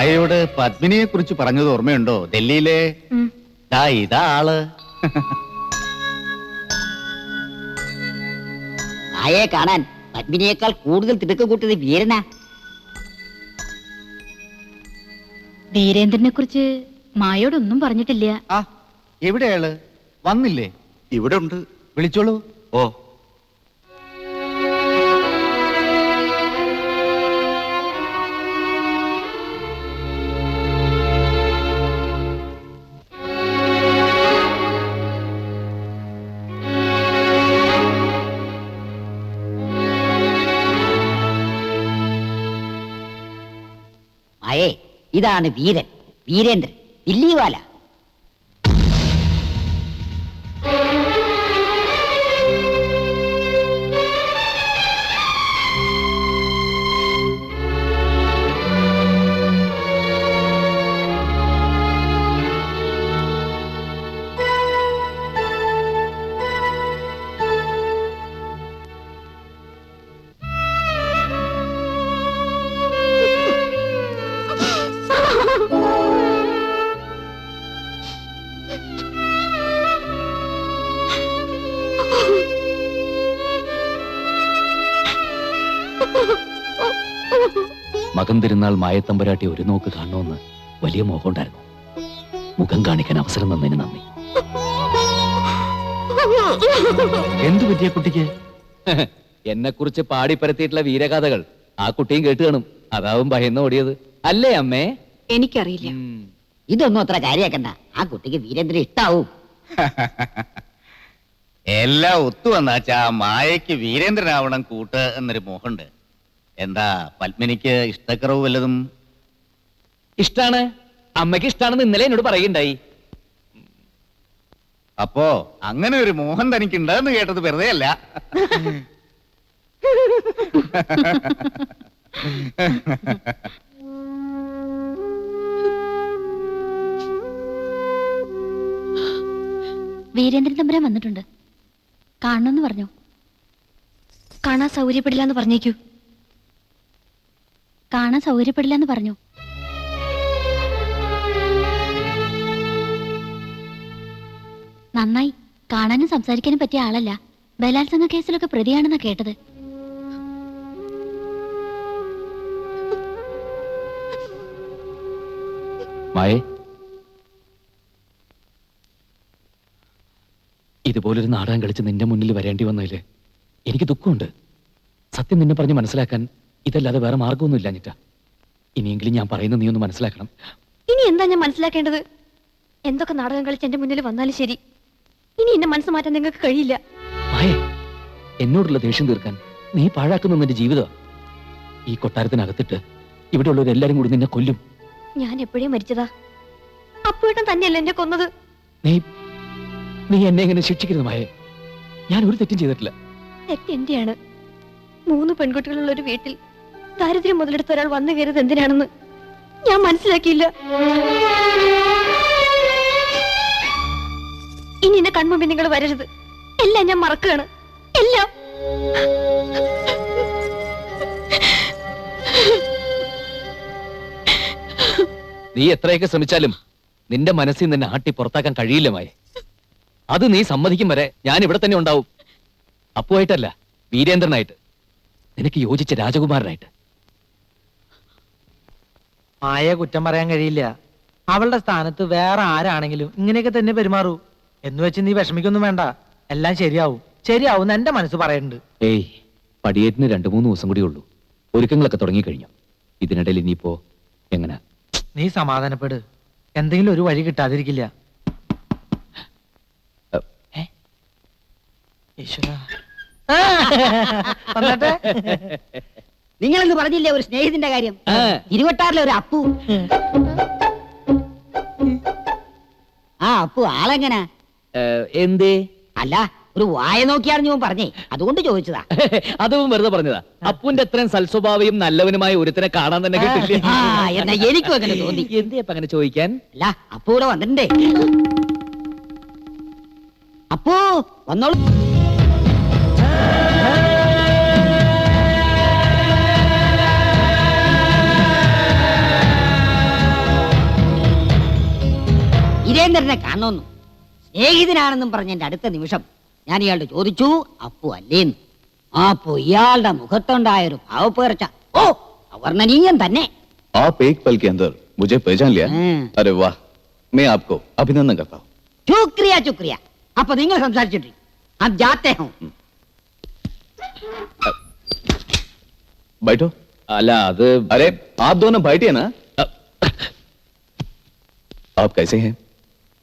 മായയോട് പത്മിനിയെ കുറിച്ച് പറഞ്ഞത് ഓർമ്മയുണ്ടോ? ഡൽഹിയിലെ. ദാ ഇതാ ആൾ. ആയെ കാണാൻ പത്മിനിയേക്കാൾ കൂടുതൽ തിടുക്കം കൂട്ടിയത് വീരനാ. വീരേന്ദ്രനെ കുറിച്ച് മായോടൊന്നും പറഞ്ഞിട്ടില്ല. ആ എവിടെയാൾ വന്നില്ലേ? ഇവിടെ ഉണ്ട്. വിളിച്ചോളൂ. ഓ. ഇതാണ് വീരൻ. വീരേന്ദ്രൻ. ദില്ലിവാല മകൻ തിരുന്നാൾ മായത്തമ്പരാട്ടി ഒരു നോക്ക് കാണണമെന്ന് വലിയ മോഹമുണ്ടായിരുന്നു. മുഖം കാണിക്കാൻ അവസരം തന്നതിന് നന്ദി. എന്തു പറ്റിയ കുട്ടിക്ക്? എന്നെ കുറിച്ച് പാടിപ്പരത്തിയിട്ടുള്ള വീരഗാഥകൾ ആ കുട്ടിയും കേട്ട് കാണും. അതാവും ഭയന്ന് ഓടിയത്. അല്ലേ അമ്മേ? എനിക്കറിയില്ല. ഇതൊന്നും അത്ര കാര്യാക്കണ്ട. ആ കുട്ടിക്ക് വീരേന്ദ്രൻ ഇഷ്ടാവും. എല്ലാം ഒത്തു വന്നാച്ചാ മായയ്ക്ക് വീരേന്ദ്രനാവണം കൂട്ട് എന്നൊരു മോഹമുണ്ട്. എന്താ പത്മിനിക്ക് ഇഷ്ടക്കുറവ് വല്ലതും? ഇഷ്ടാണ്. അമ്മയ്ക്ക് ഇഷ്ടാണെന്ന് ഇന്നലെ എന്നോട് പറയുണ്ടായി അപ്പോ അങ്ങനെ ഒരു മോഹൻ തനിക്കുണ്ടെന്ന് കേട്ടത് വെറുതെ അല്ല. വീരേന്ദ്രൻ തമ്പുരാൻ വന്നിട്ടുണ്ട്. കാണണമെന്ന് പറഞ്ഞു? കാണാൻ സൗകര്യപ്പെടില്ല എന്ന് പറഞ്ഞേക്കൂ. കാണാൻ സൗകര്യപ്പെടില്ല എന്ന് പറഞ്ഞു. നന്നായി. കാണാനും സംസാരിക്കാനും പറ്റിയ ആളല്ല. ബലാത്സംഗ കേസിലൊക്കെ പ്രതിയാണെന്നാ കേട്ടത്. ഇതുപോലൊരു നാടകം കളിച്ച് നിന്റെ മുന്നിൽ വരേണ്ടി വന്നതിൽ എനിക്ക് ദുഃഖമുണ്ട്. സത്യം നിന്നെ പറഞ്ഞ് മനസ്സിലാക്കാൻ ഇതല്ലാതെ വേറെ മാർഗമൊന്നും അനിറ്റ. ഇനിയെങ്കിലും ഞാൻ പറയുന്നത് നീ ഒന്ന് മനസ്സിലാക്കണം. ഇനി എന്താ ഞാൻ മനസ്സിലാക്കേണ്ടത്? എന്തൊക്കെ നാടകം കളിച്ച് എന്റെ മുന്നിൽ വന്നാലും ശരി. ഇനി എന്നെ മനസ്സ് മാറ്റാൻ നിങ്ങൾക്ക് കഴിയില്ല. മായേ എന്നോടുള്ള ദേഷ്യം തീർക്കാൻ നീ പാഴാക്കുന്ന നിന്റെ ജീവിതമാണ് ഈ കൊട്ടാരത്തിനകത്തിട്ട് ഇവിടെയുള്ളവരെല്ലാരും കൂടി നിന്നെ കൊല്ലും. ഞാൻ എപ്പോഴേ മരിച്ചതാ? അപ്പോഴും തന്നെയല്ല എന്നെ കൊന്നത്? നീ നീ എന്നെ എങ്ങനെ ശിക്ഷിക്കരുത് മായേ. ഞാൻ ഒരു തെറ്റും ചെയ്തിട്ടില്ല. തെറ്റ് എന്റെയാണ്. മൂന്ന് പെൺകുട്ടികളുള്ള ഒരു വീട്ടിൽ ദാരിദ്ര്യം മുതലെടുത്ത ഒരാൾ വന്നു കയറിയത് എന്തിനാണെന്ന് ഞാൻ മനസ്സിലാക്കിയില്ല. ഇനി എന്നെ കൺമുമ്പിൽ നിങ്ങൾ വരരുത്. എല്ലാം ഞാൻ മറക്കുകയാണ്. എല്ലാം. നീ എത്രയൊക്കെ ശ്രമിച്ചാലും നിന്റെ മനസ്സിൽ നിന്നെ ആട്ടി പുറത്താക്കാൻ കഴിയില്ല മായേ. അത് നീ സമ്മതിക്കും വരെ ഞാൻ ഇവിടെ തന്നെ ഉണ്ടാവും. അപ്പുവായിട്ടല്ല വീരേന്ദ്രനായിട്ട്. നിനക്ക് യോജിച്ച രാജകുമാരനായിട്ട്. മായയെ കുറ്റം പറയാൻ കഴിയില്ല. അവളുടെ സ്ഥാനത്ത് വേറെ ആരാണെങ്കിലും ഇങ്ങനെയൊക്കെ തന്നെ പെരുമാറൂ. എന്ന് വെച്ച് നീ വിഷമിക്കൊന്നും വേണ്ട. എല്ലാം ശരിയാവും. ശരിയാവും എന്റെ മനസ്സ് പറയുന്നുണ്ട്. ഏയ് പടിയേറ്റിന് രണ്ടു മൂന്ന് ദിവസം കൂടി ഉള്ളൂ. ഒരുക്കങ്ങളൊക്കെ തുടങ്ങിക്കഴിഞ്ഞു ഇതിനിടയിൽ ഇനിയിപ്പോ എങ്ങനെ? നീ സമാധാനപ്പെട്. എന്തെങ്കിലും ഒരു വഴി കിട്ടാതിരിക്കില്ല. ഈശ്വര. ഈശ്വരാ. വന്നട്ടെ. നിങ്ങളെന്ന് പറഞ്ഞില്ലേ ഒരു സ്നേഹിതന്റെ കാര്യം? ഇരുപത്താറിലെ ഒരു അപ്പു. ആ. അപ്പു ആളെങ്ങനാ? എന്തേ? അല്ല ഒരു വായ നോക്കിയാണ് ഞാൻ പറഞ്ഞേ. അതുകൊണ്ട് ചോദിച്ചതാ. അതും വെറുതെ പറഞ്ഞതാ. അപ്പുവിന്റെ അത്രയും സൽസ്വഭാവയും നല്ലവനുമായ ഒരുത്തനെ കാണാൻ തന്നെ കിട്ടില്ല? എനിക്കും അങ്ങനെ തോന്നി. എന്തേ അപ്പൊ അങ്ങനെ ചോദിക്കാൻ? അല്ല അപ്പൂടെ ഇവിടെ വന്നിട്ടുണ്ടേ. അപ്പു വന്നോളൂ. വീരേന്ദ്രനെ കാണുന്നു സ്നേഹിതനാണെന്നും പറഞ്ഞ എന്റെ അടുത്ത നിമിഷം ഞാൻ ഇയാളോട് ചോദിച്ചു അപ്പു അല്ലേന്ന് അപ്പോ ഇയാളുടെ മുഖത്തുണ്ടായ ഒരു ഭാവപ്പേർച്ച ഓ അവർണ്ണനീയം തന്നെ आप एक पल के अंदर मुझे पहचान लिया हम्म। अरे वाह मैं आपको अभिनंदन करता हूँ ശുക്രിയ ശുക്രിയ അപ്പൊ നിങ്ങൾ സംസാരിച്ചിട്ട് അത് ജാത്തെ ഹോ बैठो അല്ല അത് अरे आप दोनों बैठिए ना आप कैसे हैं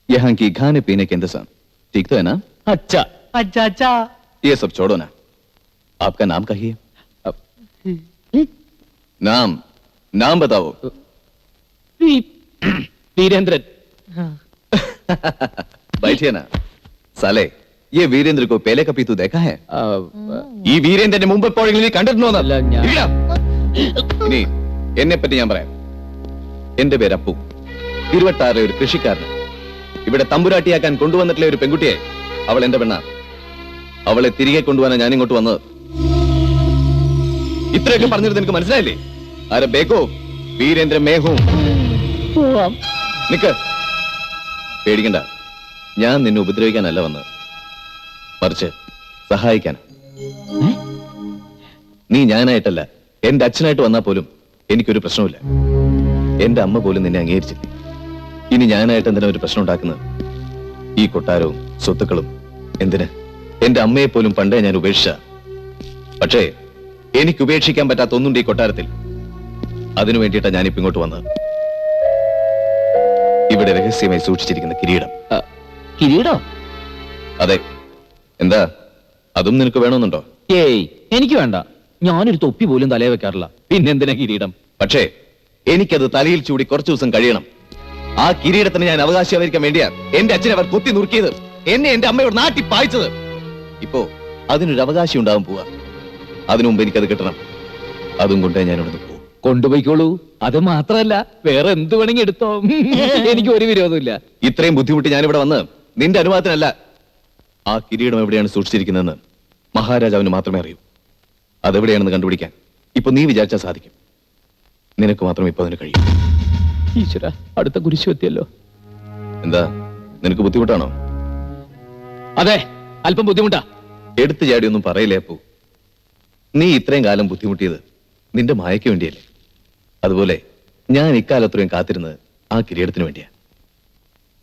यहाँ की खाने पीने के इंतजाम ठीक तो है ना അച്ഛ അച്ഛാ അച്ഛാ ये सब छोड़ो ना आपका नाम कहिए नाम नाम बताओ വീരേന്ദ്രൻ बैठिए ना साले ये वीरेंद्र को पहले कभी तू देखा है ആ, ഈ വീരേന്ദ്രന്റെ മുമ്പ് എപ്പോഴെങ്കിലും നീ കണ്ടിട്ടുണ്ടോ അല്ല, ഞാൻ- ഇനി എന്നെ പറ്റി ഞാൻ പറയാം എന്റെ പേര് അപ്പു തിരുവട്ടാറിലെ ഒരു കൃഷിക്കാരൻ ഇവിടെ തമ്പുരാട്ടിയാക്കാൻ കൊണ്ടുവന്നിട്ടില്ല ഒരു പെൺകുട്ടിയെ? അവൾ എന്റെ പെണ്ണ. അവളെ തിരികെ കൊണ്ടുപോകാനാണ് ഞാൻ ഇങ്ങോട്ട് വന്നത്. ഇത്രയൊക്കെ പറഞ്ഞിട്ട് നിനക്ക് മനസ്സിലായില്ലേ? ആരെ ബേക്കോ? വീരേന്ദ്ര മേഹവും നിക്ക്. പേടിക്കണ്ട. ഞാൻ നിന്നെ ഉപദ്രവിക്കാനല്ല വന്നത്. മറിച്ച് സഹായിക്കാൻ നീ ഞാനായിട്ടല്ല. എന്റെ അച്ഛനായിട്ട് വന്നാൽ പോലും എനിക്കൊരു പ്രശ്നമില്ല എന്റെ അമ്മ പോലും നിന്നെ അംഗീകരിച്ചില്ല ഇനി ഞാനായിട്ട് എന്തിനാ ഒരു പ്രശ്നം ഉണ്ടാക്കുന്നത്? ഈ കൊട്ടാരവും സ്വത്തുക്കളും എന്തിന്? എന്റെ അമ്മയെ പോലും പണ്ടേ ഞാൻ ഉപേക്ഷിച്ച. പക്ഷേ എനിക്ക് ഉപേക്ഷിക്കാൻ പറ്റാത്ത ഒന്നുണ്ട് ഈ കൊട്ടാരത്തിൽ. അതിനു വേണ്ടിയിട്ടാണ് ഞാനിപ്പോ ഇങ്ങോട്ട് വന്നത്. ഇവിടെ രഹസ്യമായി സൂക്ഷിച്ചിരിക്കുന്ന കിരീടം. കിരീടോ? അതെ. എന്താ? അതും നിനക്ക് വേണമെന്നുണ്ടോ? ഏയ് എനിക്ക് വേണ്ട. ഞാനൊരു തൊപ്പി പോലും തലയെ വെക്കാറില്ല. പിന്നെന്തിനാ കിരീടം? പക്ഷേ എനിക്കത് തലയിൽ ചൂടി കുറച്ചു ദിവസം കഴിയണം. ആ കിരീടത്തിന് ഞാൻ അവകാശമായിരിക്കാൻ വേണ്ടിയാ എന്റെ അച്ഛനെ അവർ കുത്തി നുറുക്കിയത്. എന്നെ എന്റെ അമ്മയോട് നാട്ടി പായിച്ചത്. ഇപ്പോ അതിനൊരു അവകാശം ഉണ്ടാവും പോവാ. അതിനു മുമ്പ് എനിക്കത് കിട്ടണം. അതും കൊണ്ടേ ഞാൻ ഇവിടെ പോകും കൊണ്ടുപോയിക്കോളൂ. അത് മാത്രല്ല വേറെ എന്ത് വേണമെങ്കിൽ എടുത്തോ. എനിക്ക് ഒരു വിരോധമില്ല ഇത്രയും ബുദ്ധിമുട്ടി ഞാനിവിടെ വന്ന് നിന്റെ അനുവാദത്തിനല്ല ആ കിരീടം എവിടെയാണ് സൂക്ഷിച്ചിരിക്കുന്നതെന്ന് മഹാരാജാവിന് മാത്രമേ അറിയൂ. അതെവിടെയാണെന്ന് കണ്ടുപിടിക്കാൻ ഇപ്പൊ നീ വിചാരിച്ചാൽ സാധിക്കും. നിനക്ക് മാത്രം ഇപ്പൊ അതിന് കഴിയും. ഈശ്വര അടുത്ത കുരിശു എത്തിയല്ലോ എന്താ നിനക്ക് ബുദ്ധിമുട്ടാണോ? അതെ അല്പം ബുദ്ധിമുട്ടാ. എടുത്തു ചാടിയൊന്നും പറയില്ലേ അപ്പു? നീ ഇത്രയും കാലം ബുദ്ധിമുട്ടിയത് നിന്റെ മായയ്ക്ക് വേണ്ടിയല്ലേ. അതുപോലെ ഞാൻ ഇക്കാലത്രയും കാത്തിരുന്നത് ആ കിരീടത്തിന് വേണ്ടിയാ.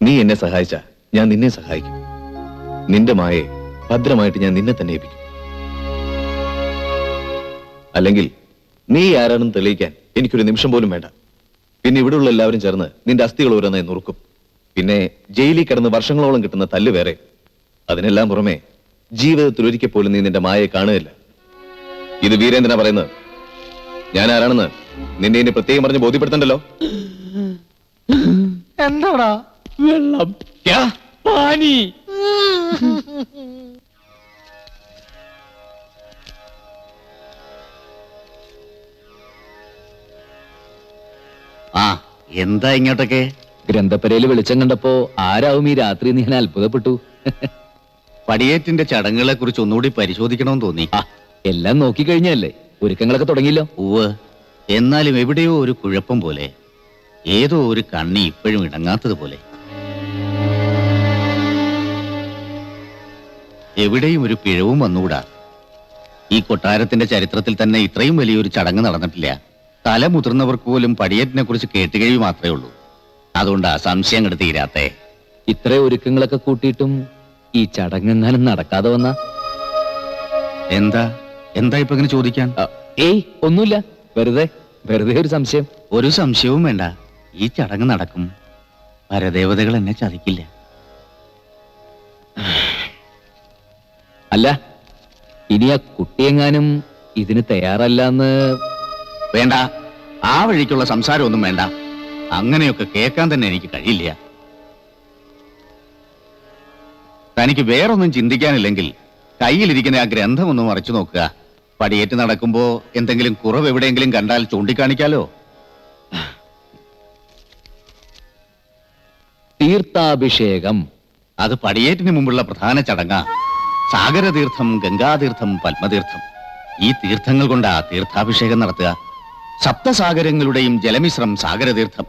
നീ എന്നെ സഹായിച്ച ഞാൻ നിന്നെ സഹായിക്കും. നിന്റെ മായെ ഭദ്രമായിട്ട് ഞാൻ നിന്നെ തന്നെ ഏൽപ്പിക്കും. അല്ലെങ്കിൽ നീ ആരാണെന്ന് തെളിയിക്കാൻ എനിക്കൊരു നിമിഷം പോലും വേണ്ട. പിന്നെ ഇവിടെയുള്ള എല്ലാവരും ചേർന്ന് നിന്റെ അസ്ഥികൾ ഓരോന്നായി നുറുക്കും. പിന്നെ ജയിലിൽ കിടന്ന് വർഷങ്ങളോളം കിട്ടുന്ന തല്ല് വേറെ. അതിനെല്ലാം പുറമെ ജീവിതത്തിൽ ഒരിക്കൽ പോലും നീ നിന്റെ മായയെ കാണുകയില്ല. ഇത് വീരേന്ദ്രനാ പറയുന്നത്. ഞാൻ ആരാണെന്ന് നിന്നെ ഇനി പ്രത്യേകം പറഞ്ഞ് ബോധ്യപ്പെടുത്തണ്ടല്ലോ? എന്താടാ? വെള്ളം. ക്യാ? പാനി. ആ എന്താ ഇങ്ങോട്ടൊക്കെ? ഗ്രന്ഥപ്പരയിൽ വെളിച്ചം കണ്ടപ്പോ ആരാവും ഈ രാത്രി നീ ഞാൻ അത്ഭുതപ്പെട്ടു. പടിയേറ്റിന്റെ ചടങ്ങുകളെ കുറിച്ച് ഒന്നുകൂടി പരിശോധിക്കണമെന്ന് തോന്നി. ആ എല്ലാം നോക്കിക്കഴിഞ്ഞല്ലേ? ഒരുക്കങ്ങളൊക്കെ തുടങ്ങിയല്ലോ? ഉവ് എന്നാലും എവിടെയോ ഒരു കുഴപ്പം പോലെ. ഏതോ ഒരു കണ്ണി ഇപ്പോഴും ഇടങ്ങാത്തതുപോലെ എവിടെയും ഒരു പിഴവും വന്നുകൂടാ. ഈ കൊട്ടാരത്തിന്റെ ചരിത്രത്തിൽ തന്നെ ഇത്രയും വലിയൊരു ചടങ്ങ് നടന്നിട്ടില്ല. തല മുതിർന്നവർക്ക് പോലും പടിയേറ്റിനെ കുറിച്ച് കേട്ടുകഴിവ് മാത്രമേ ഉള്ളൂ. അതുകൊണ്ടാ സംശയം കണ്ട് തീരാത്തേ. ഇത്ര ഒരുക്കങ്ങളൊക്കെ കൂട്ടിയിട്ടും ഈ ചടങ്ങെങ്ങാനും നടക്കാതെ വന്ന? എന്താ? എന്താ ഇപ്പൊ ഇങ്ങനെ ചോദിക്കാൻ? ഏയ് ഒന്നുമില്ല. വെറുതെ വെറുതെ ഒരു സംശയം. ഒരു സംശയവും വേണ്ട. ഈ ചടങ്ങ് നടക്കും. പരദേവതകൾ എന്നെ ചതിക്കില്ല. അല്ല ഇനി ആ കുട്ടിയെങ്ങാനും ഇതിന് തയ്യാറല്ല എന്ന് വേണ്ട. ആ വഴിക്കുള്ള സംസാരമൊന്നും വേണ്ട. അങ്ങനെയൊക്കെ കേൾക്കാൻ തന്നെ എനിക്ക് കഴിയില്ല. തനിക്ക് വേറൊന്നും ചിന്തിക്കാനില്ലെങ്കിൽ കയ്യിലിരിക്കുന്ന ആ ഗ്രന്ഥം ഒന്ന് മറിച്ചു നോക്കുക. പടിയേറ്റ് നടക്കുമ്പോ എന്തെങ്കിലും കുറവ് എവിടെയെങ്കിലും കണ്ടാൽ ചൂണ്ടിക്കാണിക്കാലോ. തീർത്ഥാഭിഷേകം. അത് പടിയേറ്റിന് മുമ്പുള്ള പ്രധാന ചടങ്ങാ. സാഗരതീർത്ഥം ഗംഗാതീർത്ഥം പത്മതീർത്ഥം. ഈ തീർത്ഥങ്ങൾ കൊണ്ടാ തീർത്ഥാഭിഷേകം നടത്തുക. സപ്തസാഗരങ്ങളുടെയും ജലമിശ്രം സാഗരതീർത്ഥം.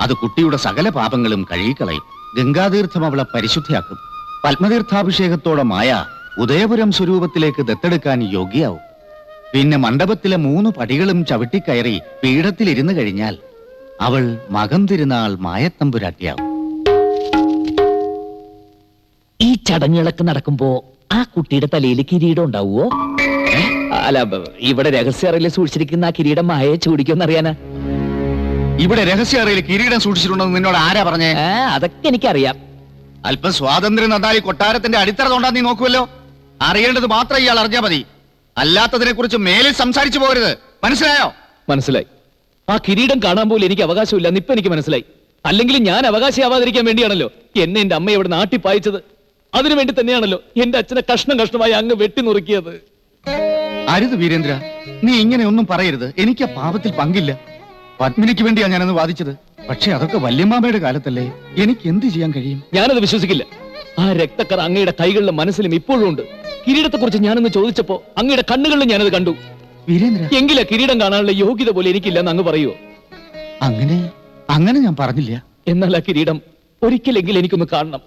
അത് കുട്ടിയുടെ സകല പാപങ്ങളും കഴുകിക്കളയും. ഗംഗാതീർത്ഥം അവളെ പരിശുദ്ധിയാക്കും. പത്മതീർത്ഥാഭിഷേകത്തോടെ മായ ഉദയപുരം സ്വരൂപത്തിലേക്ക് ദത്തെടുക്കാൻ യോഗ്യാവും പിന്നെ മണ്ഡപത്തിലെ മൂന്ന് പടികളും ചവിട്ടിക്കയറി പീഠത്തിലിരുന്നു കഴിഞ്ഞാൽ അവൾ മകം തിരുനാൾ മായത്തമ്പുരാട്ടിയാവും. ഈ ചടങ്ങുകളൊക്കെ നടക്കുമ്പോ ആ കുട്ടിയുടെ തലയിൽ കിരീടം ഉണ്ടാവുമോ? അല്ല ഇവിടെ രഹസ്യ അറയിൽ സൂക്ഷിച്ചിരിക്കുന്ന ആ കിരീടം മായയെ ചൂടിക്കുമെന്ന് അറിയാനാ? ഇവിടെ രഹസ്യ അറയിൽ കിരീടം സൂക്ഷിച്ചിട്ടുണ്ടെന്ന് നിന്നോട് ആരാ പറഞ്ഞേ? ഏ, അതൊക്കെ എനിക്കറിയാം. അല്പം സ്വാതന്ത്ര്യം നന്നായി ഈ കൊട്ടാരത്തിന്റെ അടിത്തറ തോണ്ടാ നീ നോക്കുമല്ലോ അറിയേണ്ടത് മാത്രം ഇയാൾ അറിഞ്ഞാ മതി. അല്ലാത്തതിനെ കുറിച്ച് മേലിൽ സംസാരിച്ചു പോകരുത്. മനസ്സിലായോ? മനസ്സിലായി. ആ കിരീടം കാണാൻ പോലും എനിക്ക് അവകാശമില്ല. ഇപ്പൊ എനിക്ക് മനസ്സിലായി. അല്ലെങ്കിൽ ഞാൻ അവകാശിയാവാതിരിക്കാൻ വേണ്ടിയാണല്ലോ എന്നെ എന്റെ അമ്മ ഇവിടെ നാട്ടി പായിച്ചത്. അതിനു വേണ്ടി തന്നെയാണല്ലോ എന്റെ അച്ഛനെ കഷ്ണം കഷ്ണമായി അങ്ങ് വെട്ടി നുറുക്കിയത് അരുത് വീരേന്ദ്ര. നീ ഇങ്ങനെ ഒന്നും പറയരുത്. എനിക്ക് ആ പാപത്തിൽ പങ്കില്ല. പത്മിനിക്ക് വേണ്ടിയാ ഞാനന്ന് വാദിച്ചത്. പക്ഷെ അതൊക്കെ വല്യമ്മാമയുടെ കാലത്തല്ലേ. എനിക്ക് എന്ത് ചെയ്യാൻ കഴിയും? ഞാനത് വിശ്വസിക്കില്ല. ആ രക്തക്കറ അങ്ങയുടെ കൈകളിലും മനസ്സിലും ഇപ്പോഴും ഉണ്ട്. കിരീടത്തെ കുറിച്ച് ഞാനൊന്ന് ചോദിച്ചപ്പോ അങ്ങയുടെ കണ്ണുകളിലും ഞാനത് കണ്ടു. വീരേന്ദ്ര. എങ്കിലാ കിരീടം കാണാനുള്ള യോഗ്യത പോലെ എനിക്കില്ലെന്ന് അങ്ങ് പറയുമോ അങ്ങനെ അങ്ങനെ ഞാൻ പറഞ്ഞില്ല. എന്നാൽ ആ കിരീടം ഒരിക്കലെങ്കിലും എനിക്കൊന്ന് കാണണം.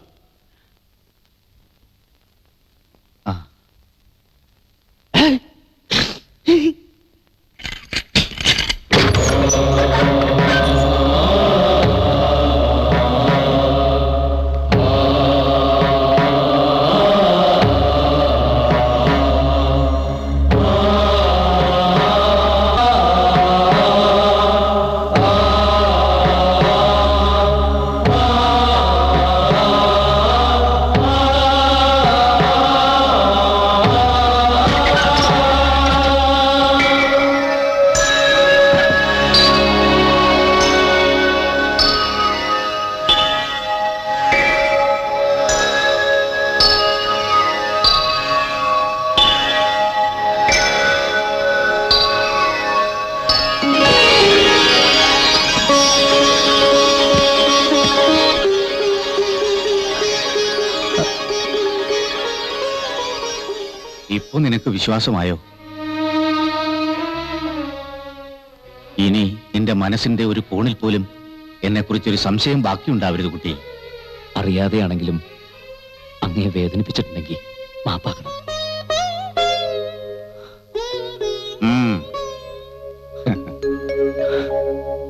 ആ. ഇപ്പൊ നിനക്ക് വിശ്വാസമായോ? ഇനി നിന്റെ മനസ്സിന്റെ ഒരു കോണിൽ പോലും എന്നെ കുറിച്ചൊരു സംശയം ബാക്കിയുണ്ടാവരുത് കുട്ടി. അറിയാതെയാണെങ്കിലും അങ്ങയെ വേദനിപ്പിച്ചിട്ടുണ്ടെങ്കിൽ മാപ്പാക്കണം.